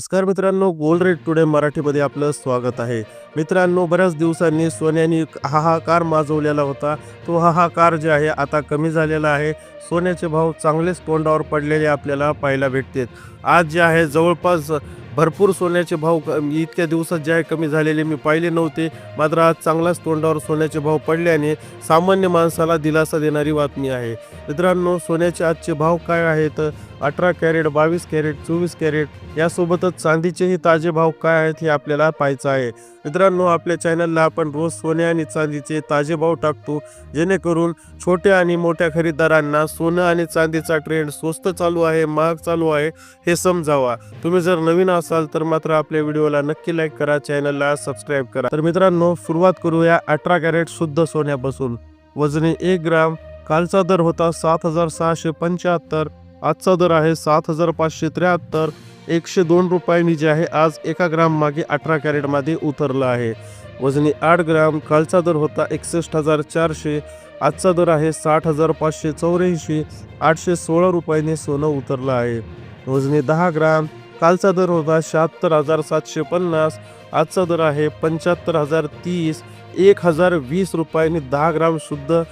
नमस्कार मित्रांनो gold rate today मराठीमध्ये आपलं स्वागत आहे. मित्रांनो बऱ्याच दिवसांनी सोन्याने हाहाकार माजवलेला होता. तो हाहाकार जे आहे आता कमी झालेला आहे. सोन्याचे भाव चांगलेच तोंडावर पडलेले आपल्याला पाहायला भेटतात. आज जे आहे जवळपास भरपूर सोन्याचे भाव इतक्या दिवसात जे आहे कमी झालेले मी पाहिले नव्हते. मात्र आज चांगलाच तोंडावर सोन्याचे भाव पडल्याने सामान्य माणसाला दिलासा देणारी बातमी आहे. मित्रांनो सोन्याचे आजचे भाव काय आहेत? अठरा कॅरेट बावीस कॅरेट चोवीस कॅरेट यासोबतच चांदीचेही ताजे भाव काय आहेत हे आपल्याला पाहायचं आहे. मित्रांनो आपल्या चॅनलला आपण रोज सोने आणि चांदीचे ताजे भाव टाकतो. जेणेकरून छोट्या आणि मोठ्या खरेदीदारांना सोनं आणि चांदीचा ट्रेंड स्वस्त चालू आहे महाग चालू आहे हे समजावा. तुम्ही जर नवीन असाल तर मात्र आपल्या व्हिडिओला नक्की लाईक करा चॅनलला सबस्क्राईब करा. तर मित्रांनो सुरुवात करूया अठरा कॅरेट शुद्ध सोन्यापासून. वजने एक ग्राम कालचा दर होता सात हजार सहाशे पंच्याहत्तर. आजचा दर आहे सात हजार पाचशे त्र्याहत्तर. एकशे दोन रुपयांनी जे आहे. आज एका ग्राम मागे अठरा कॅरेटमध्ये उतरलं आहे. वजनी आठ ग्राम. कालचा दर होता एकसष्ट हजार चारशे. आजचा दर आहे साठ हजार पाचशे चौऱ्याऐंशी. आठशे सोळा रुपयांनी सोनं उतरलं आहे. वजनी दहा ग्राम. कालचा दर होता शहात्तर हजार सातशे पन्नास. आजचा दर आहे पंच्याहत्तर हजार तीस. एक हजार वीस रुपयांनी दहा ग्राम शुद्ध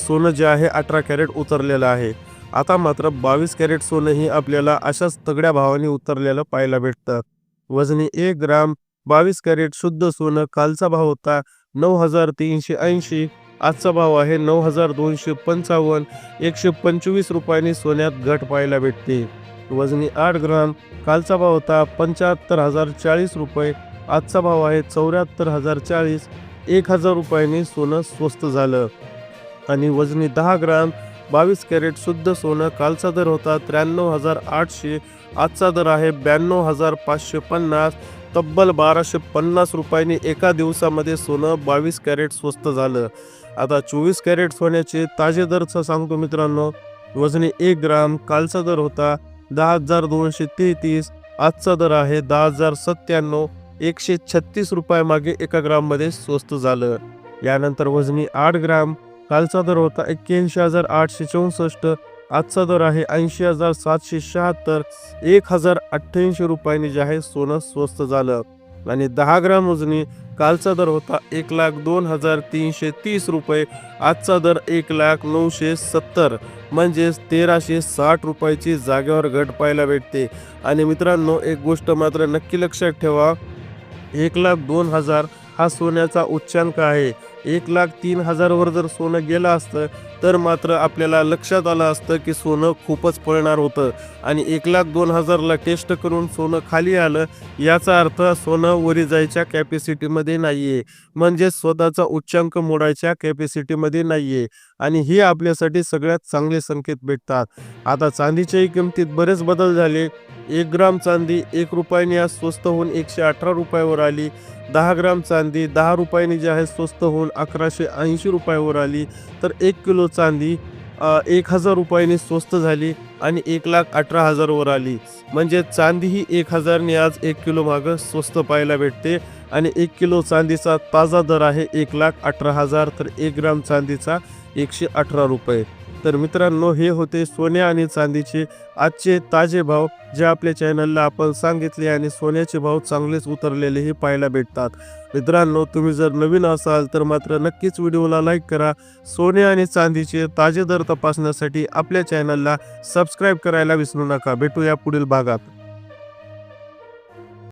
सोनं जे आहे अठरा कॅरेट उतरलेलं आहे. आता मात्र बावीस कॅरेट सोनंही आपल्याला अशाच तगड्या भावाने उतरलेलं पाहायला भेटतं. वजनी एक ग्राम बावीस कॅरेट शुद्ध सोनं कालचा भाव होता नऊ हजार तीनशे ऐंशी आजचा भाव आहे नऊ हजार दोनशे पंचावन्न एकशे पंचवीस रुपयांनी सोन्यात घट पाहायला भेटते. वजनी आठ ग्राम कालचा भाव होता पंच्याहत्तर हजार चाळीस रुपये आजचा भाव आहे चौऱ्याहत्तर हजार चाळीस एक हजार रुपयांनी सोनं स्वस्त झालं. आणि वजनी दहा ग्राम बावीस कॅरेट शुद्ध सोनं कालचा दर होता त्र्याण्णव हजार आठशे आजचा दर आहे ब्याण्णव हजार पाचशे पन्नास. तब्बल बाराशे पन्नास रुपयांनी एका दिवसामध्ये सोनं बावीस कॅरेट स्वस्त झालं. आता चोवीस कॅरेट सोन्याचे ताजे दरचं सांगतो मित्रांनो. वजनी एक ग्राम कालचा दर होता दहा हजार दोनशे तेहतीस आजचा दर आहे दहा हजार सत्त्याण्णव एकशे छत्तीस रुपयामागे एका ग्राममध्ये स्वस्त झालं. यानंतर वजनी आठ ग्राम कालचा दर होता एक्क्याऐंशी हजार आठशे चौसष्ट आजचा दर आहे ऐंशी हजार सातशे शहात्तर एक हजार अठ्ठ्याऐंशी रुपयांनी जे आहे सोनं स्वस्त झालं. आणि दहा ग्राम वजनी कालचा दर होता एक लाख दोन हजार तीनशे तीस रुपये आजचा दर एक लाख नऊशे सत्तर म्हणजेच तेराशे साठ रुपयाची जागेवर घट पाहायला भेटते. आणि मित्रांनो एक गोष्ट मात्र नक्की लक्षात ठेवा एक लाख दोन हजार हा सोन्याचा उच्चांक आहे. एक लाख तीन हजारवर जर सोनं गेलं असतं तर मात्र आपल्याला लक्षात आलं असतं की सोनं खूपच पळणार होतं. आणि एक लाख दोन हजारला टेस्ट करून सोनं खाली आलं याचा अर्थ सोनं वरी जायच्या कॅपॅसिटीमध्ये नाही आहे म्हणजे स्वतःचा उच्चांक मोडायच्या कॅपॅसिटीमध्ये नाही आहे आणि हे आपल्यासाठी सगळ्यात चांगले संकेत भेटतात. आता चांदीच्याही किमतीत बरेच बदल झाले. एक ग्राम चांदी एक रुपयाने आज स्वस्त होऊन एकशे अठरा रुपयावर आली. दहा ग्राम चांदी दहा रुपयाने जी आहे स्वस्त होऊन अकराशे ऐंशी रुपयावर आली. तर एक किलो चांदी एक हजार रुपयाने स्वस्त झाली आणि एक लाख अठरा हजारवर आली. म्हणजे चांदी ही एक हजारने आज एक किलो मागं स्वस्त पाहायला भेटते आणि एक किलो चांदीचा ताजा दर आहे एक लाख अठरा हजार. तर एक ग्राम चांदीचा एकशे अठरा रुपये. तर मित्रांनो हे होते सोने आणि चांदीचे आजचे ताजे भाव जे आपल्या चॅनलला आपण सांगितले आणि सोन्याचे भाव चांगलेच उतरलेलेही पाहायला भेटतात. मित्रांनो तुम्ही जर नवीन असाल तर मात्र नक्कीच व्हिडिओला लाईक करा. सोने आणि चांदीचे ताजे दर तपासण्यासाठी आपल्या चॅनलला सबस्क्राईब करायला विसरू नका. भेटूया पुढील भागात.